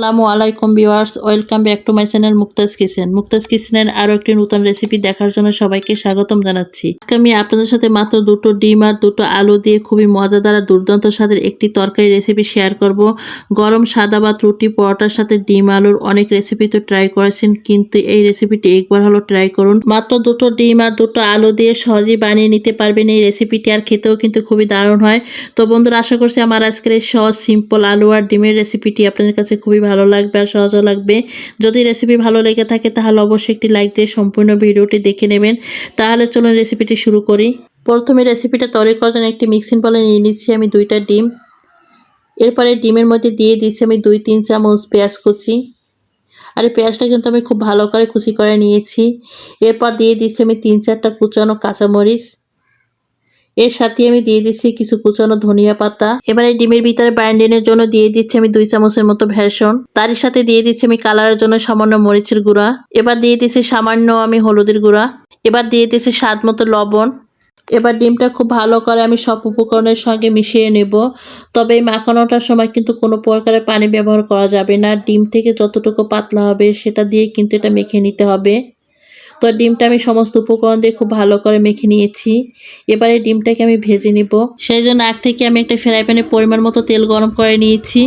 আসসালামু আলাইকুম viewers, welcome back to my channel Mukta's kitchen. Mukta's কিচেনের আরও একটি নতুন রেসিপি দেখার জন্য সবাইকে স্বাগতম জানাচ্ছি। আজকে আমি আপনাদের সাথে মাত্র দুটো ডিম আর দুটো আলু দিয়ে খুবই মজাদার আর দুর্দান্ত স্বাদের একটি তরকারি রেসিপি শেয়ার করব। গরম সাদা ভাত, রুটি, পরোটার সাথে ডিম, আলুর অনেক রেসিপি তো ট্রাই করেছেন, কিন্তু এই রেসিপিটি একবার হলো ট্রাই করুন। মাত্র দুটো ডিম আর দুটো আলু দিয়ে সহজেই বানিয়ে নিতে পারবেন এই রেসিপিটি আর খেতেও কিন্তু খুবই দারুণ হয়। তো বন্ধুরা, আশা করছি আমার আজকের এই সহজ সিম্পল আলু আর ডিমের রেসিপিটি আপনাদের কাছে খুবই ভালো লাগবে আর সহজও লাগবে। যদি রেসিপি ভালো লেগে থাকে, তাহলে অবশ্যই একটি লাইক দিয়ে সম্পূর্ণ ভিডিওটি দেখে নেবেন। তাহলে চলুন রেসিপিটি শুরু করি। প্রথমে রেসিপিটা তৈরি করার জন্য একটি মিক্সিং বলে নিয়ে নিচ্ছি আমি দুইটা ডিম। এরপরে ডিমের মধ্যে দিয়ে দিচ্ছি আমি দুই, তিন চামচ পেঁয়াজ কুচি। আর এই পেঁয়াজটা কিন্তু আমি খুব ভালো করে কুচি করে নিয়েছি। এরপর দিয়ে দিচ্ছি আমি তিন, চারটা কুচানো কাঁচামরিচ। এর সাথে আমি দিয়ে দিচ্ছি কিছু কুচানো ধনিয়া পাতা। এবার এই ডিমের ভিতরে বাইন্ডিংয়ের জন্য দিয়ে দিচ্ছি আমি দুই চামচের মতো ভেষণ। তারই সাথে দিয়ে দিচ্ছি আমি কালারের জন্য সামান্য মরিচের গুঁড়া। এবার দিয়ে দিচ্ছি সামান্য আমি হলুদের গুঁড়া। এবার দিয়ে দিচ্ছি স্বাদ মতো লবণ। এবার ডিমটা খুব ভালো করে আমি সব উপকরণের সঙ্গে মিশিয়ে নেব। তবে এই মাখানোটার সময় কিন্তু কোনো প্রকারের পানি ব্যবহার করা যাবে না। ডিম থেকে যতটুকু পাতলা হবে সেটা দিয়ে কিন্তু এটা মেখে নিতে হবে। তো ডিমটা আমি সমস্ত উপকরণ দিয়ে খুব ভালো করে মেখে নিয়েছি। এবারে ডিমটাকে আমি ভেজে নিব। সেই জন্য আগ থেকে আমি একটা ফ্রাই প্যানে পরিমাণ মতো তেল গরম করে নিয়েছি।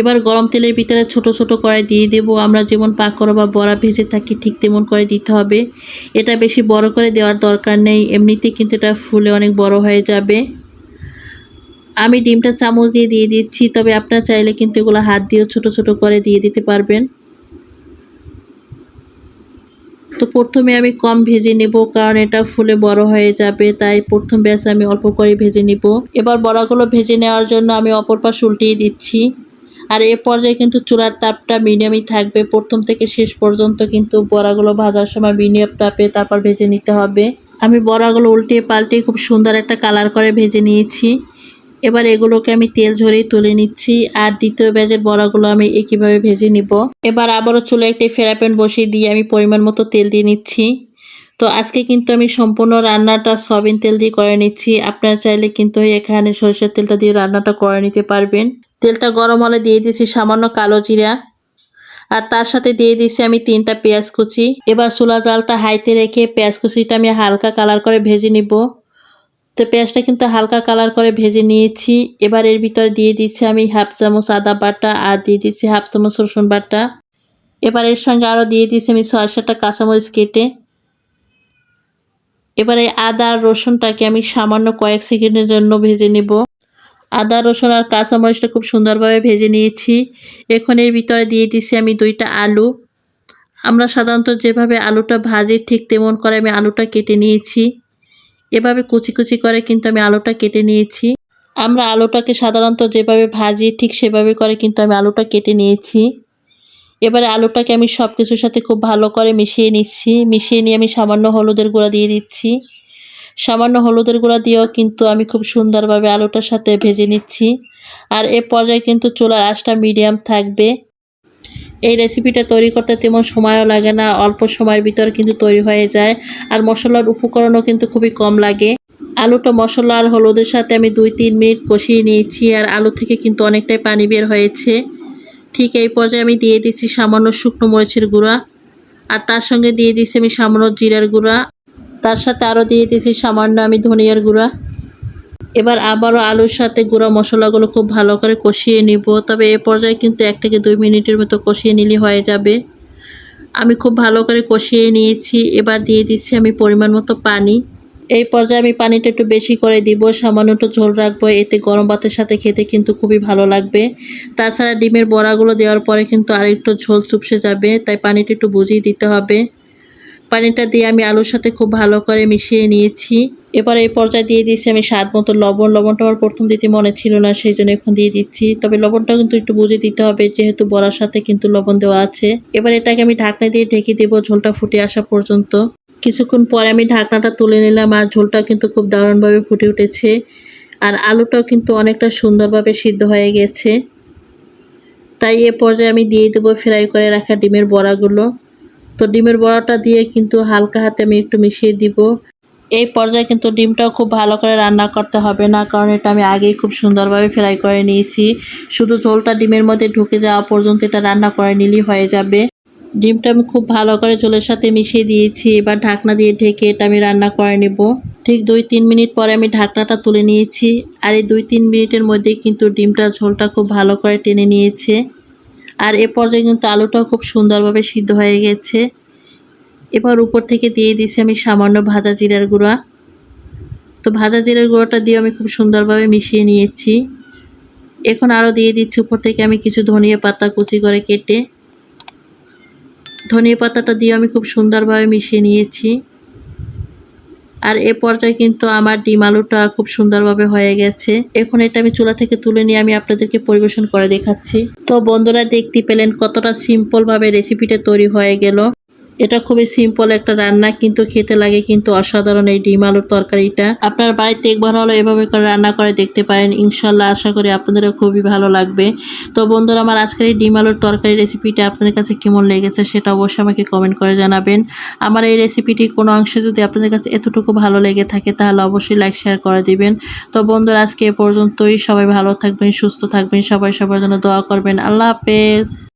এবার গরম তেলের ভিতরে ছোট ছোট করে দিয়ে দেবো। আমরা যেমন পাকড়া বা বড়া ভেজে থাকি, ঠিক তেমন করে দিতে হবে। এটা বেশি বড় করে দেওয়ার দরকার নেই। এমনিতেই কিন্তু এটা ফুলে অনেক বড় হয়ে যাবে। আমি ডিমটা চামচ দিয়ে দিয়ে দিচ্ছি, তবে আপনারা চাইলে কিন্তু এগুলো হাত দিয়েও ছোট ছোট করে দিয়ে দিতে পারবেন। তো প্রথমে আমি কম ভেজে নেব, কারণ এটা ফুলে বড় হয়ে যাবে, তাই প্রথম ব্যাস আমি অল্প করে ভেজে নিব। এবার বড়াগুলো ভেজে নেওয়ার জন্য আমি অপর পাশ উল্টিয়ে দিচ্ছি। আর এ পর্যায়ে কিন্তু চুলার তাপটা মিডিয়ামই থাকবে, প্রথম থেকে শেষ পর্যন্ত কিন্তু বড়াগুলো ভাজার সময় মিডিয়াম তাপে তারপর ভেজে নিতে হবে। আমি বড়াগুলো উল্টিয়ে পাল্টিয়ে খুব সুন্দর একটা কালার করে ভেজে নিয়েছি। এবার এগুলোকে আমি তেল ঝরিয়ে তুলে নিচ্ছি, আর দ্বিতীয় ব্যাজের বড়াগুলো আমি একইভাবে ভেজে নিব। এবার আবারও চুলে একটি ফেরাপ্যান বসিয়ে দিয়ে আমি পরিমাণ মতো তেল দিয়ে নিচ্ছি। তো আজকে কিন্তু আমি সম্পূর্ণ রান্নাটা সয়াবিন তেল দিয়ে করে নিচ্ছি। আপনারা চাইলে কিন্তু এখানে সরষের তেলটা দিয়ে রান্নাটা করে নিতে পারবেন। তেলটা গরম হলে দিয়ে দিচ্ছি সামান্য কালো জিরা, আর তার সাথে দিয়ে দিচ্ছি আমি তিনটা পেঁয়াজ কুচি। এবার চুলা জালটা হাইতে রেখে পেঁয়াজ কুচিটা আমি হালকা কালার করে ভেজে নিব। তো পেঁয়াজটা কিন্তু হালকা কালার করে ভেজে নিয়েছি। এবার এর ভিতরে দিয়ে দিচ্ছি আমি হাফ চামচ আদা বাটা আর দিয়ে দিচ্ছি হাফ চামচ রসুন বাটা। এবার এর সঙ্গে আরও দিয়ে দিচ্ছি আমি ছয় সাতটা কাঁচামরিচ কেটে। এবার আদা আর রসুনটাকে আমি সামান্য কয়েক সেকেন্ডের জন্য ভেজে নেব। আদা, রসুন আর কাঁচামরিচটা খুব সুন্দরভাবে ভেজে নিয়েছি। এখন এর ভিতরে দিয়ে দিচ্ছি আমি দুইটা আলু। আমরা সাধারণত যেভাবে আলুটা ভাজি ঠিক তেমন করে আমি আলুটা কেটে নিয়েছি। এভাবে কুচি কুচি করে কিন্তু আমি আলুটা কেটে নিয়েছি। আমরা আলুটাকে সাধারণত যেভাবে ভাজি ঠিক সেভাবে করে কিন্তু আমি আলুটা কেটে নিয়েছি। এবারে আলুটাকে আমি সব কিছুর সাথে খুব ভালো করে মিশিয়ে নিচ্ছি। মিশিয়ে নিয়ে আমি সামান্য হলুদের গুঁড়া দিয়ে দিচ্ছি। সামান্য হলুদের গুঁড়া দিয়েও কিন্তু আমি খুব সুন্দরভাবে আলুটার সাথে ভেজে নিচ্ছি। আর এ পর্যায়ে কিন্তু চুলার আঁচটা মিডিয়াম থাকবে। এই রেসিপিটা তৈরি করতে তেমন সময়ও লাগে না, অল্প সময়ের ভিতর কিন্তু তৈরি হয়ে যায়। আর মশলার উপকরণও কিন্তু খুবই কম লাগে। আলুটা মশলা আর হলুদের সাথে আমি দুই তিন মিনিট কষিয়ে নিয়েছি আর আলু থেকে কিন্তু অনেকটাই পানি বের হয়েছে। ঠিক এই পর্যায়ে আমি দিয়ে দিচ্ছি সামান্য শুকনো মরিচের গুঁড়া আর তার সঙ্গে দিয়ে দিচ্ছি আমি সামান্য জিরার গুঁড়া। তার সাথে আরও দিয়ে দিচ্ছি সামান্য আমি ধনিয়ার গুঁড়া। এবার আবারও আলুর সাথে গুঁড়া মশলাগুলো খুব ভালো করে কষিয়ে নিব। তবে এ পর্যায়ে কিন্তু এক থেকে দুই মিনিটের মতো কষিয়ে নিলে হয়ে যাবে। আমি খুব ভালো করে কষিয়ে নিয়েছি। এবার দিয়ে দিচ্ছি আমি পরিমাণ মতো পানি। এই পর্যায়ে আমি পানিটা একটু বেশি করে দিব। সামান্য একটু ঝোল রাখব। এতে গরম ভাতের সাথে খেতে কিন্তু খুবই ভালো লাগবে। তাছাড়া ডিমের বড়াগুলো দেওয়ার পরে কিন্তু আরেকটু ঝোল চুপসে যাবে। তাই পানিটা একটু বুঝিয়ে দিতে হবে। পানিটা দিয়ে আমি আলুর সাথে খুব ভালো করে মিশিয়ে নিয়েছি। এবার এই পর্যায়ে দিয়ে দিয়েছি আমি স্বাদ মতো লবণ। লবণটা আমার প্রথম দিতে মনে ছিল না সেই জন্য এখন দিয়ে দিচ্ছি। তবে লবণটা কিন্তু একটু বুঝে দিতে হবে, যেহেতু বড়ার সাথে কিন্তু লবণ দেওয়া আছে। এবার এটাকে আমি ঢাকনা দিয়ে ঢেকে দেবো ঝোলটা ফুটে আসা পর্যন্ত। কিছুক্ষণ পরে আমি ঢাকনাটা তুলে নিলাম আর ঝোলটা কিন্তু খুব দারুণভাবে ফুটে উঠেছে। আর আলুটাও কিন্তু অনেকটা সুন্দরভাবে সিদ্ধ হয়ে গেছে। তাই এ পর্যায়ে আমি দিয়ে দেবো ফ্রাই করে রাখা ডিমের বড়াগুলো। তো ডিমের বড়াটা দিয়ে কিন্তু হালকা হাতে আমি একটু মিশিয়ে দিব। এই পর্যায়ে কিন্তু ডিমটাও খুব ভালো করে রান্না করতে হবে না, কারণ এটা আমি আগেই খুব সুন্দরভাবে ফ্রাই করে নিয়েছি। শুধু ঝোলটা ডিমের মধ্যে ঢুকে যাওয়া পর্যন্ত এটা রান্না করে নিলেই হয়ে যাবে। ডিমটা আমি খুব ভালো করে ঝোলের সাথে মিশিয়ে দিয়েছি, এবার ঢাকনা দিয়ে ঢেকে এটা আমি রান্না করে নেব। ঠিক দুই তিন মিনিট পরে আমি ঢাকনাটা তুলে নিয়েছি, আর এই দুই তিন মিনিটের মধ্যে কিন্তু ডিমটা ঝোলটা খুব ভালো করে টেনে নিয়েছে। আর এ পর্যায়ে কিন্তু আলুটাও খুব সুন্দরভাবে সিদ্ধ হয়ে গেছে। এবার উপর থেকে দিয়ে দিয়েছি আমি সামান্য ভাজা জিরার গুঁড়া। তো ভাজা জিরার গুঁড়োটা দিয়ে আমি খুব সুন্দরভাবে মিশিয়ে নিয়েছি। এখন আরও দিয়ে দিচ্ছি উপর থেকে আমি কিছু ধনিয়া পাতা কুচি করে কেটে। ধনিয়া পাতাটা দিয়ে আমি খুব সুন্দরভাবে মিশিয়ে নিয়েছি। আর এ পর্যায়ে কিন্তু আমার ডিম আলুটা খুব সুন্দরভাবে হয়ে গেছে। এখন এটা আমি চুলা থেকে তুলে নিয়ে আমি আপনাদেরকে পরিবেশন করে দেখাচ্ছি। তো বন্ধুরা দেখতে পেলেন কতটা সিম্পলভাবে রেসিপিটা তৈরি হয়ে গেল। এটা খুবই সিম্পল একটা রান্না, কিন্তু খেতে লাগে কিন্তু অসাধারণ এই ডিম আলুর তরকারিটা। আপনার বাড়িতে একবার হলো, এভাবে করে রান্না করে দেখতে পারেন। ইনশাল্লাহ আশা করি আপনাদেরও খুবই ভালো লাগবে। তো বন্ধুরা, আমার আজকের এই ডিম আলুর তরকারি রেসিপিটা আপনাদের কাছে কেমন লেগেছে সেটা অবশ্যই আমাকে কমেন্ট করে জানাবেন। আমার এই রেসিপিটি কোনো অংশে যদি আপনাদের কাছে এতটুকু ভালো লেগে থাকে, তাহলে অবশ্যই লাইক শেয়ার করে দিবেন। তো বন্ধুরা, আজকে এ পর্যন্তই। সবাই ভালো থাকবেন, সুস্থ থাকবেন, সবাই সবার জন্য দোয়া করবেন। আল্লাহ হাফেজ।